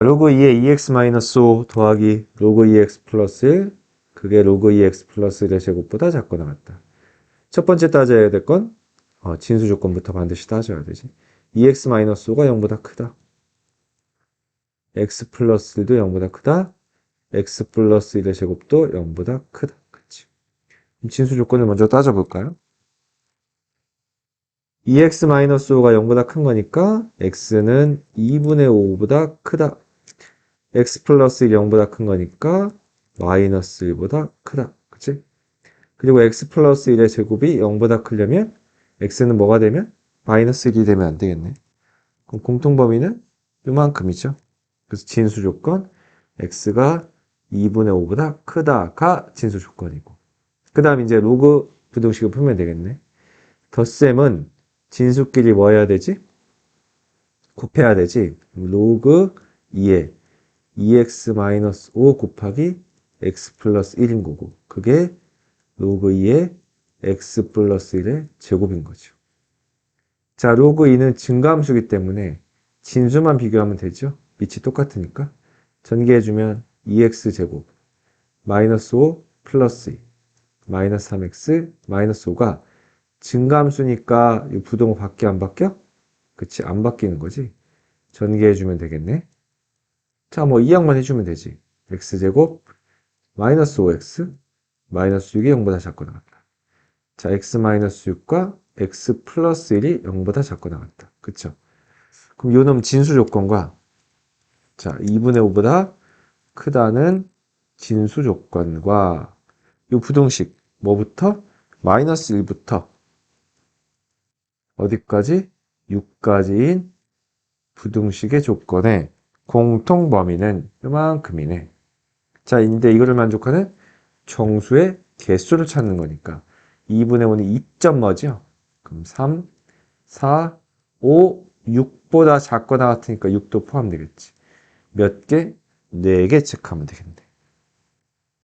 로그 2의 2x-5 더하기 로그 2x 플러스 1 그게 로그 2x 플러스 1의 제곱보다 작거나 같다. 첫 번째 따져야 될건 어, 진수 조건부터 반드시 따져야 되지. 2x-5가 0보다 크다. x 플러스 1도 0보다 크다. x 플러스 1의 제곱도 0보다 크다. 그치. 진수 조건을 먼저 따져볼까요? 2x-5가 0보다 큰 거니까 x는 2분의 5보다 크다. X 플러스 1 0보다 큰 거니까 마이너스 1보다 크다. 그치? 그리고 x 플러스 1의 제곱이 0보다 크려면 x는 뭐가 되면? 마이너스 1이 되면 안 되겠네. 그럼 공통 범위는 이만큼이죠. 그래서 진수 조건 x가 2분의 5보다 크다가 진수 조건이고 그 다음 이제 로그 부등식을 풀면 되겠네. 덧셈은 진수끼리 뭐 해야 되지? 곱해야 되지. 로그 2에 2x-5 곱하기 x 플러스 1인 거고 그게 로그 2의 x 플러스 1의 제곱인 거죠. 자, 로그 2는 증가함수기 때문에 진수만 비교하면 되죠. 밑이 똑같으니까. 전개해주면 2x 제곱 마이너스 5 플러스 2 마이너스 3x 마이너스 5가 증가함수니까 이 부동호 바뀌어 안 바뀌어? 그치 안 바뀌는 거지. 전개해주면 되겠네. 자, 뭐 이항만 해주면 되지. x제곱 마이너스 5x 마이너스 6이 0보다 작거나 같다. 자, x 마이너스 6과 x 플러스 1이 0보다 작거나 같다. 그쵸? 그럼 요놈 진수 조건과 자, 2분의 5보다 크다는 진수 조건과 요 부등식 뭐부터? 마이너스 1부터 어디까지? 6까지인 부등식의 조건에 공통 범위는 이만큼이네. 자, 근데 이거를 만족하는 정수의 개수를 찾는 거니까 2분의 5는 2점 뭐죠? 그럼 3, 4, 5, 6보다 작거나 같으니까 6도 포함되겠지. 몇 개? 4개 체크하면 되겠네.